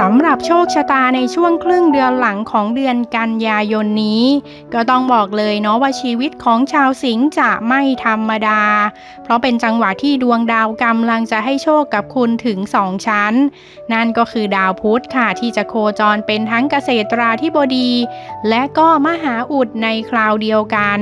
สำหรับโชคชะตาในช่วงครึ่งเดือนหลังของเดือนกันยายนนี้ ก็ต้องบอกเลยเนาะว่าชีวิตของชาวสิงห์จะไม่ธรรมดา เพราะเป็นจังหวะที่ดวงดาวกำลังจะให้โชคกับคุณถึงสองชั้น นั่นก็คือดาวพุธค่ะที่จะโคจรเป็นทั้งเกษตราธิบดี และก็มหาอุดในคราวเดียวกัน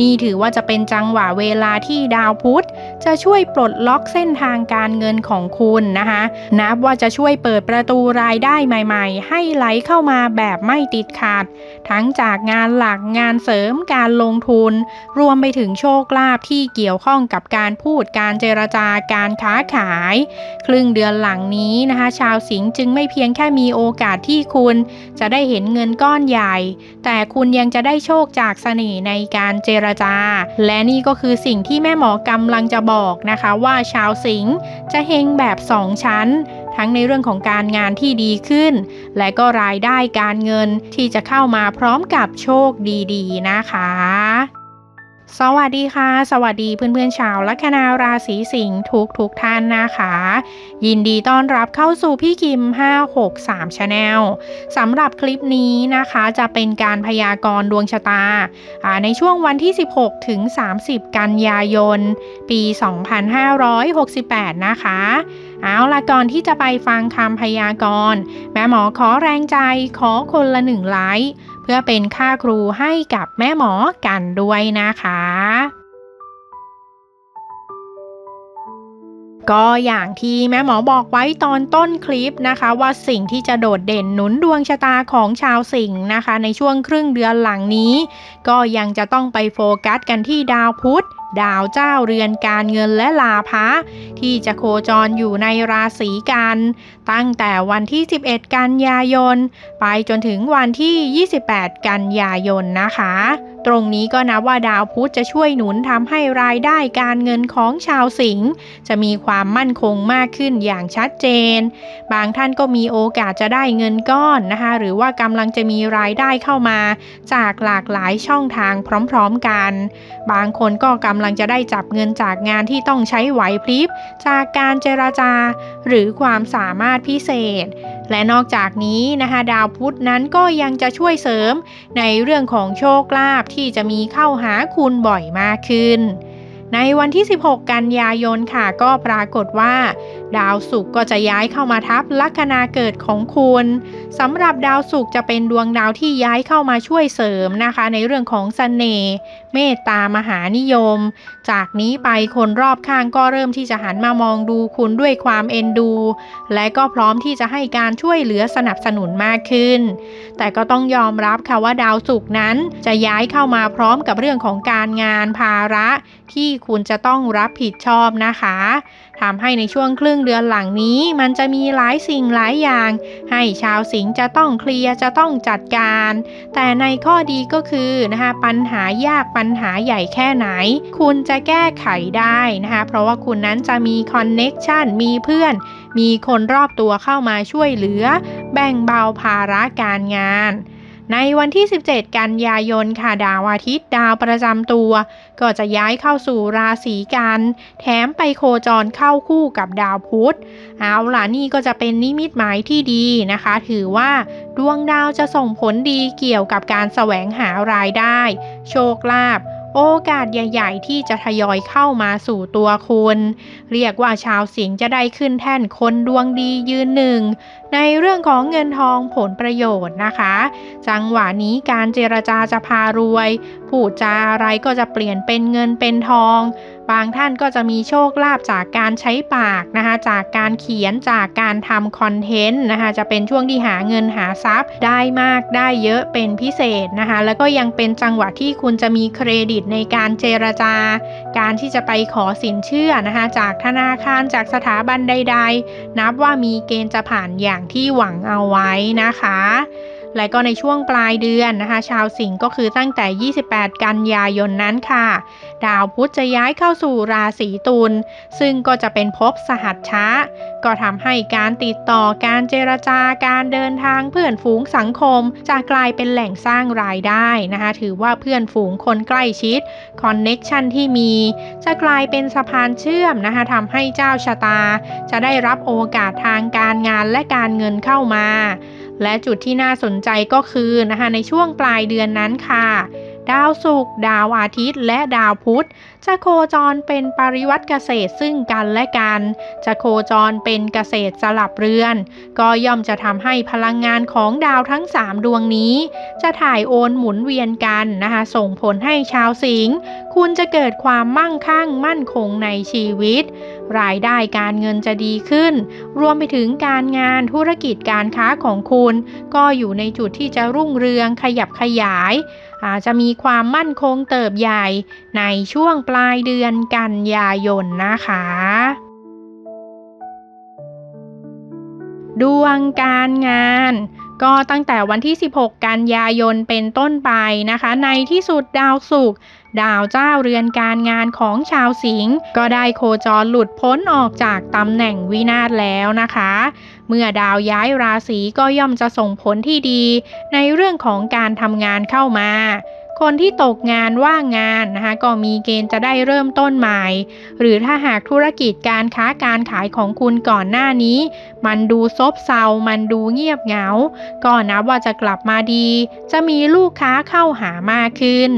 นี่ถือว่าจะเป็นจังหวะเวลาที่ดาวพุธจะช่วยปลดล็อกเส้นทางการเงินของคุณนะคะ นับว่าจะช่วยเปิดประตูรายได้ใหม่ๆ ให้ไหลเข้ามาแบบไม่ติดขัดทั้งจากงานหลักงานเสริมการลงทุน รวมไปถึงโชคลาภที่เกี่ยวข้องกับการพูดการเจรจาการค้าขาย ครึ่งเดือนหลังนี้นะคะ ชาวสิงห์จึงไม่เพียงแค่มีโอกาสที่คุณ จะได้เห็นเงินก้อนใหญ่ แต่คุณยังจะได้โชคจากเสน่ห์ในการเจรจา และนี่ก็คือสิ่งที่แม่หมอกำลังจะบอกนะคะว่าชาวสิงห์จะเฮงแบบสองชั้น ทั้งในเรื่องของการงานที่ดีขึ้น และก็รายได้การเงินที่จะเข้ามาพร้อมกับโชคดีๆ นะคะ สวัสดีค่ะ สวัสดีเพื่อนๆชาวลัคนาราศีสิงห์ทุกทุกๆท่านนะคะ ยินดีต้อนรับเข้าสู่พี่คิม 563 Channel สำหรับคลิปนี้นะคะจะเป็นการพยากรณ์ดวงชะตา ในช่วงวันที่ 16 ถึง 30 กันยายน ปี 2568 นะคะเอาละก่อนที่จะไปฟังคำพยากรณ์ แม่หมอขอแรงใจขอคนละหนึ่งไลค์ พื่อเป็นค่าครูให้กับแม่หมอกันด้วยนะคะก็อย่างที่แม่หมอบอกไว้ตอนต้นคลิปนะคะ ว่าสิ่งที่จะโดดเด่นหนุนดวงชะตาของชาวสิงห์นะคะ ในช่วงครึ่งเดือนหลังนี้ ก็ยังจะต้องไปโฟกัสกันที่ดาวพุธ ดาวเจ้าเรือนการเงินและลาภะที่จะโคจรอยู่ในราศีกัน ตั้งแต่วันที่ 11 กันยายน ไปจนถึงวันที่ 28 กันยายนนะคะ ตรงนี้ก็นับว่าดาวพุธจะช่วยหนุนทำให้รายได้การเงินของชาวสิงห์จะมีความมั่นคงมากขึ้นอย่างชัดเจน บางท่านก็มีโอกาสจะได้เงินก้อนนะคะ หรือว่ากำลังจะมีรายได้เข้ามา จากหลากหลายช่องทางพร้อมๆกัน บางคนก็กำลังจะได้จับเงินจากงานที่ต้องใช้ไหวพริบจากการเจราจา หรือความสามารถพิเศษ และนอกจากนี้นะคะดาวพุธนั้นก็ยังจะช่วยเสริมในเรื่องของโชคลาภที่จะมีเข้าหาคุณบ่อยมากขึ้น ในวันที่ 16 กันยายนค่ะก็ปรากฏว่าดาวศุกร์ก็จะย้ายเข้ามาทับลัคนาเกิดของคุณสำหรับดาวศุกร์จะเป็นดวงดาวที่ย้ายเข้ามาช่วยเสริมนะคะ ในเรื่องของเสน่ห์เมตตามหานิยม จากนี้ไปคนรอบข้างก็เริ่มที่จะหันมามองดูคุณด้วยความเอ็นดู และก็พร้อมที่จะให้การช่วยเหลือสนับสนุนมากขึ้น แต่ก็ต้องยอมรับค่ะว่าดาวศุกร์นั้นจะย้ายเข้ามาพร้อมกับเรื่องของการงานภาระที่คุณจะต้องรับผิดชอบนะคะ ทำให้ในช่วงครึ่งเดือนหลังนี้ มันจะมีหลายสิ่งหลายอย่าง ให้ชาวสิงห์จะต้องเคลียร์จะต้องจัดการ แต่ในข้อดีก็คือนะคะปัญหายากปัญหาใหญ่แค่ไหน คุณจะแก้ไขได้นะคะเพราะว่าคุณนั้นจะมีคอนเน็กชันมีเพื่อน มีคนรอบตัวเข้ามาช่วยเหลือ แบ่งเบาภาระการงาน ในวันที่ 17 กันยายนค่ะดาวอาทิตย์ดาวประจำตัว ก็จะย้ายเข้าสู่ราศีกัน แถมไปโคจรเข้าคู่กับดาวพุธเอาล่ะนี่ก็จะเป็นนิมิตหมายที่ดีนะคะ ถือว่าดวงดาวจะส่งผลดีเกี่ยวกับการแสวงหารายได้ โชคลาภโอกาสใหญ่ ๆ ที่จะทยอยเข้ามาสู่ตัวคุณ เรียกว่าชาวสิงห์จะได้ขึ้นแท่นคนดวงดียืนหนึ่ง ในเรื่องของเงินทองผลประโยชน์นะคะ จังหวะนี้การเจรจาจะพารวย พูดจาอะไรก็จะเปลี่ยนเป็นเงินเป็นทอง บางท่านก็จะมีโชคลาภจากการใช้ปากนะคะ จากการเขียนจากการทำคอนเทนต์นะคะจะเป็นช่วงที่หาเงินหาทรัพย์ได้มากได้เยอะเป็นพิเศษนะคะ แล้วก็ยังเป็นจังหวะที่คุณจะมีเครดิตในการเจรจา การที่จะไปขอสินเชื่อนะคะ จากธนาคารจากสถาบันใด ๆ นับว่ามีเกณฑ์จะผ่านอย่างที่หวังเอาไว้นะคะ และก็ในช่วงปลายเดือนนะคะ ชาวสิงห์ก็คือตั้งแต่ 28 กันยายนนั้นค่ะ ดาวพุธจะย้ายเข้าสู่ราศีตุลซึ่งก็จะเป็นภพสหัชชะก็ทำให้การติดต่อการเจรจาการเดินทางเพื่อนฝูงสังคม จะกลายเป็นแหล่งสร้างรายได้นะคะ ถือว่าเพื่อนฝูงคนใกล้ชิดคอนเน็กชันที่มี จะกลายเป็นสะพานเชื่อมนะคะทำให้เจ้าชะตา จะได้รับโอกาสทางการงานและการเงินเข้ามา และจุดที่น่าสนใจก็คือนะคะในช่วงปลายเดือนนั้นค่ะ ดาวศุกร์ดาวอาทิตย์ และดาวพุธ จะโคจรเป็นปริวัติเกษตรซึ่งกันและกัน จะโคจรเป็นเกษตรสลับเรือน ก็ย่อมจะทำให้พลังงานของดาวทั้ง 3 ดวงนี้ จะถ่ายโอนหมุนเวียนกันนะคะส่งผลให้ชาวสิงห์คุณจะเกิดความมั่งคั่งมั่นคงในชีวิต รายได้การเงินจะดีขึ้น รวมไปถึงการงานธุรกิจการค้าของคุณ ก็อยู่ในจุดที่จะรุ่งเรืองขยับขยายอาจจะมีความมั่นคงเติบใหญ่ในช่วงปลายเดือนกันยายนนะคะ ดวงการงานก็ตั้งแต่วันที่ 16 กันยายนเป็นต้นไปนะคะ ในที่สุดดาวศุกร์ดาวเจ้าเรือนการงานของชาวสิงห์ก็ได้โคจรหลุดพ้นออกจากตำแหน่งวินาศแล้วนะคะ เมื่อดาวย้ายราศีก็ย่อมจะส่งผลที่ดี ในเรื่องของการทำงานเข้ามา คนที่ตกงานว่างงานนะคะก็มีเกณฑ์จะได้เริ่มต้นใหม่ หรือถ้าหากธุรกิจการค้าการขายของคุณก่อนหน้านี้ มันดูซบเซา มันดูเงียบเหงา ก็นับว่าจะกลับมาดี จะมีลูกค้าเข้าหามากขึ้น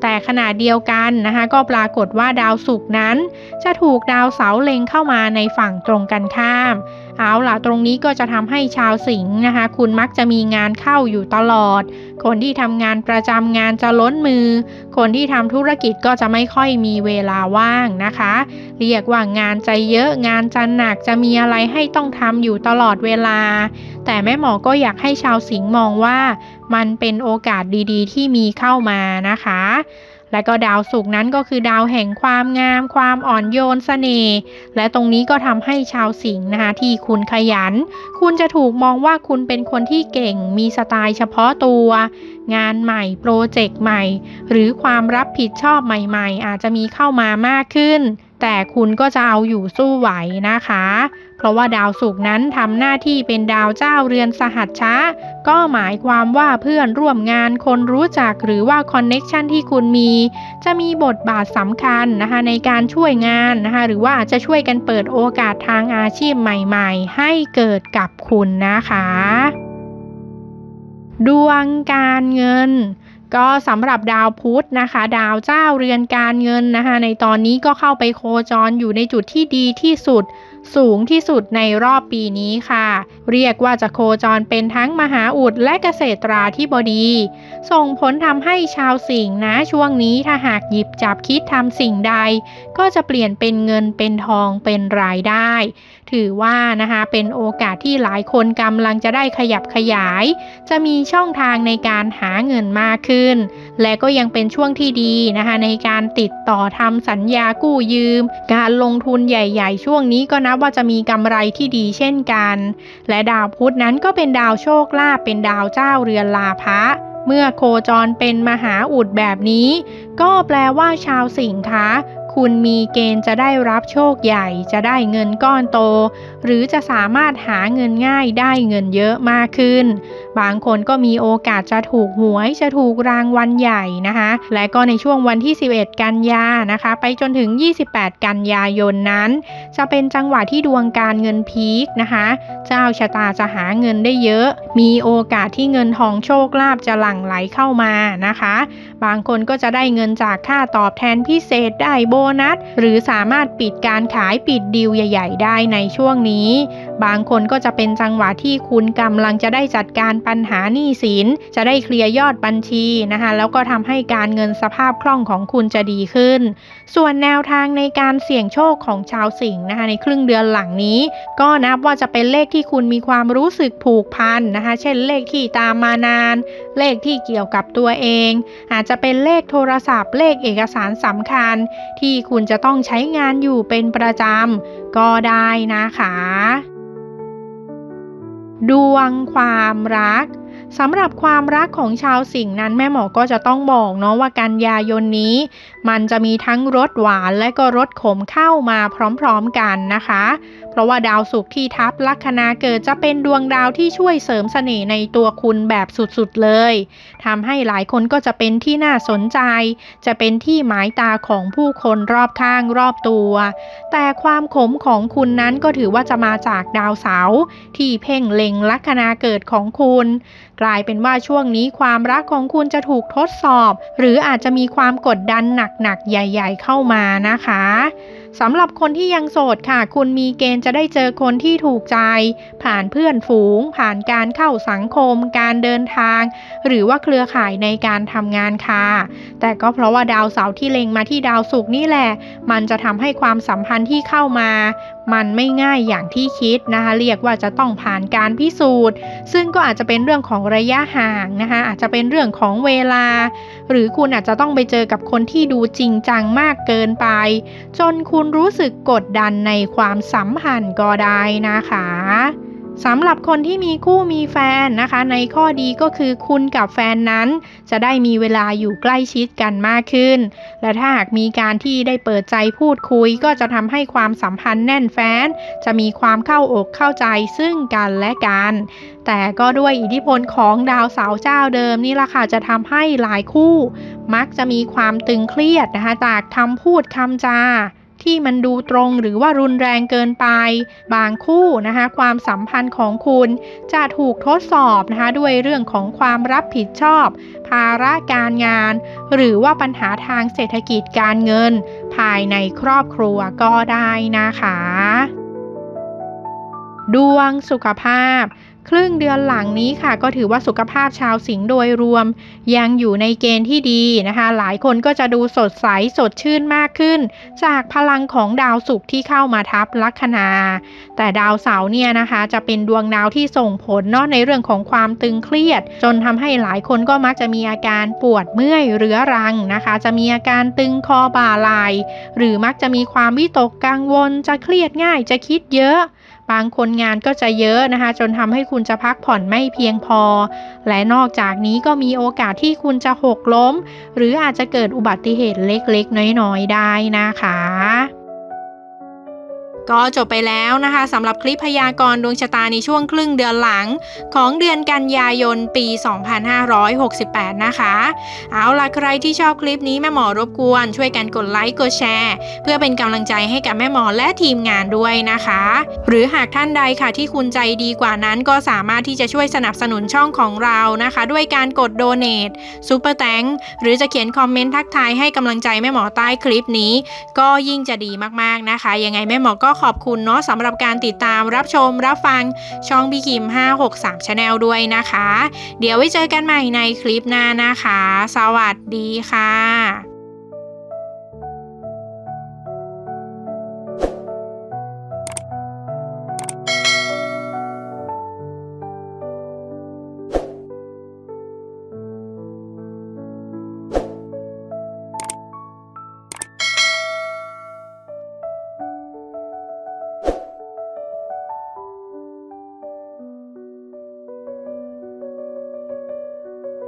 แต่ขณะเดียวกันนะคะก็ปรากฏว่าดาวศุกร์นั้น จะถูกดาวเสาร์เล็งเข้ามาในฝั่งตรงกันข้าม เอาล่ะตรงนี้ก็จะทำให้ชาวสิงห์นะคะ คุณมักจะมีงานเข้าอยู่ตลอด คนที่ทำงานประจำงานจะล้นมือ คนที่ทำธุรกิจก็จะไม่ค่อยมีเวลาว่างนะคะ เรียกว่างานจะเยอะงานจะหนักจะมีอะไรให้ต้องทำอยู่ตลอดเวลา แต่แม่หมอก็อยากให้ชาวสิงห์มองว่า มันเป็นโอกาสดีๆ ที่มีเข้ามานะคะ และก็ดาวศุกร์นั้นก็คือดาวแห่งความงาม ความอ่อนโยนเสน่ห์และตรงนี้ก็ทำให้ชาวสิงห์นะคะที่คุณขยัน คุณจะถูกมองว่าคุณเป็นคนที่เก่งมีสไตล์เฉพาะตัว งานใหม่โปรเจกต์ใหม่ หรือความรับผิดชอบใหม่ ๆ อาจจะมีเข้ามามากขึ้น แต่คุณก็จะเอาอยู่สู้ไหวนะคะ เพราะว่าดาวศุกร์นั้นทำหน้าที่เป็นดาวเจ้าเรือนสหัชชะก็หมายความว่าเพื่อนร่วมงานคนรู้จักหรือว่าคอนเน็กชันที่คุณมี จะมีบทบาทสำคัญนะคะในการช่วยงานนะคะหรือว่าจจะช่วยกันเปิดโอกาสทางอาชีพใหม่ๆ ให้เกิดกับคุณนะคะ ดวงการเงินก็สำหรับดาวพุธนะคะ ดาวเจ้าเรือนการเงินนะคะ ในตอนนี้ก็เข้าไปโคจรอยู่ในจุดที่ดีที่สุด สูงที่สุดในรอบปีนี้ค่ะ เรียกว่าจะโคจรเป็นทั้งมหาอุดและเกษตราธิบดี ส่งผลทำให้ชาวสิงห์นะช่วงนี้ถ้าหากหยิบจับคิดทำสิ่งใด ก็จะเปลี่ยนเป็นเงินเป็นทองเป็นรายได้ ถือว่านะคะเป็นโอกาสที่หลายคนกำลังจะได้ขยับขยาย จะมีช่องทางในการหาเงินมากขึ้น และก็ยังเป็นช่วงที่ดีนะคะในการติดต่อทำสัญญากู้ยืม การลงทุนใหญ่ๆ ช่วงนี้ก็นับว่าจะมีกำไรที่ดีเช่นกัน และดาวพุธนั้นก็เป็นดาวโชคลาภเป็นดาวเจ้าเรือนลาภะเมื่อโคจรเป็นมหาอุดแบบนี้ ก็แปลว่าชาวสิงห์คะ คุณมีเกณฑ์จะได้รับโชคใหญ่ จะได้เงินก้อนโต หรือจะสามารถหาเงินง่ายได้เงินเยอะมากขึ้น บางคนก็มีโอกาสจะถูกหวยจะถูกรางวัลใหญ่นะคะ และก็ในช่วงวันที่ 11 กันยานะคะ ไปจนถึง 28 กันยายนนั้น จะเป็นจังหวะที่ดวงการเงินพีคนะคะ เจ้าชะตาจะหาเงินได้เยอะ มีโอกาสที่เงินทองโชคลาภจะหลั่งไหลเข้ามานะคะ บางคนก็จะได้เงินจากค่าตอบแทนพิเศษได้โบนัส หรือสามารถปิดการขายปิดดีลใหญ่ ๆ ได้ในช่วงนี้ บางคนก็จะเป็นจังหวะที่คุณกำลังจะได้จัดการปัญหาหนี้สิน จะได้เคลียร์ยอดบัญชีนะคะแล้วก็ทำให้การเงินสภาพคล่องของคุณจะดีขึ้น ส่วนแนวทางในการเสี่ยงโชคของชาวสิงห์นะคะในครึ่งเดือนหลังนี้ ก็นับว่าจะเป็นเลขที่คุณมีความรู้สึกผูกพันนะคะ เช่นเลขที่ตามมานานเลขที่เกี่ยวกับตัวเอง อาจจะเป็นเลขโทรศัพท์ เลขเอกสารสำคัญ ที่คุณจะต้องใช้งานอยู่เป็นประจำก็ได้นะคะ ดวงความรัก สำหรับความรักของชาวสิงห์นั้นแม่หมอก็จะต้องบอกเนาะว่ากันยายนนี้ มันจะมีทั้งรสหวานและก็รสขมเข้ามาพร้อมๆกันนะคะ เพราะว่าดาวศุกร์ที่ทับลัคนาเกิดจะเป็นดวงดาวที่ช่วยเสริมเสน่ห์ในตัวคุณแบบสุดๆเลยทำให้หลายคนก็จะเป็นที่น่าสนใจ จะเป็นที่หมายตาของผู้คนรอบข้างรอบตัว แต่ความขมของคุณนั้นก็ถือว่าจะมาจากดาวเสาร์ที่เพ่งเล็งลัคนาเกิดของคุณกลายเป็นว่าช่วงนี้ความรักของคุณจะถูกทดสอบ หรืออาจจะมีความกดดันหนักๆ ใหญ่ ๆ เข้ามานะคะสำหรับคนที่ยังโสดค่ะ คุณมีเกณฑ์จะได้เจอคนที่ถูกใจ ผ่านเพื่อนฝูง ผ่านการเข้าสังคม การเดินทาง หรือว่าเครือข่ายในการทำงานค่ะ แต่ก็เพราะว่าดาวเสาร์ที่เล็งมาที่ดาวศุกร์นี่แหละ มันจะทำให้ความสัมพันธ์ที่เข้ามา มันไม่ง่ายอย่างที่คิดนะคะ เรียกว่าจะต้องผ่านการพิสูจน์ ซึ่งก็อาจจะเป็นเรื่องของระยะห่างนะคะ อาจจะเป็นเรื่องของเวลา หรือคุณอาจจะต้องไปเจอกับคนที่ดูจริงจังมากเกินไป จนคุณณรู้สึกกดดันในความสัมพันธ์ก็ได้นะคะสำหรับคนที่มีคู่มีแฟนนะคะ ในข้อดีก็คือคุณกับแฟนนั้น จะได้มีเวลาอยู่ใกล้ชิดกันมากขึ้น และถ้าหากมีการที่ได้เปิดใจพูดคุย ก็จะทำให้ความสัมพันธ์แน่นแฟ้นจะมีความเข้าอกเข้าใจซึ่งกันและกัน แต่ก็ด้วยอิทธิพลของดาวเสาเจ้าเดิมนี่ละค่ะจะทำให้หลายคู่ มักจะมีความตึงเครียดนะคะจากคำพูดคำจา ที่มันดูตรงหรือว่ารุนแรงเกินไป บางคู่นะคะความสัมพันธ์ของคุณจะถูกทดสอบนะคะด้วยเรื่องของความรับผิดชอบ ภาระการงาน หรือว่าปัญหาทางเศรษฐกิจการเงิน ภายในครอบครัวก็ได้นะคะ ดวงสุขภาพ ครึ่งเดือนหลังนี้ค่ะ ก็ถือว่าสุขภาพชาวสิงห์โดยรวม ยังอยู่ในเกณฑ์ที่ดีนะคะ หลายคนก็จะดูสดใสสดชื่นมากขึ้น จากพลังของดาวศุกร์ที่เข้ามาทับลัคนา แต่ดาวเสาร์เนี่ยนะคะจะเป็นดวงดาวที่ส่งผลเนาะในเรื่องของความตึงเครียด จนทำให้หลายคนก็มักจะมีอาการปวดเมื่อยเรื้อรังนะคะ จะมีอาการตึงคอบ่าไหลหรือมักจะมีความวิตกกังวลจะเครียดง่ายจะคิดเยอะ บางคนงานก็จะเยอะนะคะ จนทำให้คุณจะพักผ่อนไม่เพียงพอ และนอกจากนี้ก็มีโอกาสที่คุณจะหกล้ม หรืออาจจะเกิดอุบัติเหตุเล็กๆ น้อยๆ ได้นะคะ ก็จบไปแล้วนะคะสำหรับคลิปพยากรณ์ดวงชะตาในช่วงครึ่งเดือนหลัง ของเดือนกันยายนปี 2568 นะคะ เอาล่ะใครที่ชอบคลิปนี้แม่หมอรบกวน ช่วยกันกดไลค์กดแชร์ เพื่อเป็นกำลังใจให้กับแม่หมอและทีมงานด้วยนะคะ หรือหากท่านใดค่ะที่คุณใจดีกว่านั้นก็สามารถที่จะช่วยสนับสนุนช่องของเรานะคะ ด้วยการกดโดเน a t ซูเปอร์แตงหรือจะเขียนคอมเมนต์ทักทายให้กำลังใจแม่หมอใต้คลิปนี้ ก็ยิ่งจะดีมากๆนะคะ ยังไงแม่หมอก็ขอบคุณเนาะสำหรับการติดตามรับชมรับฟังช่องพี่คิม 563 Channel ด้วยนะคะ เดี๋ยวไว้เจอกันใหม่ในคลิปหน้านะคะ สวัสดีค่ะ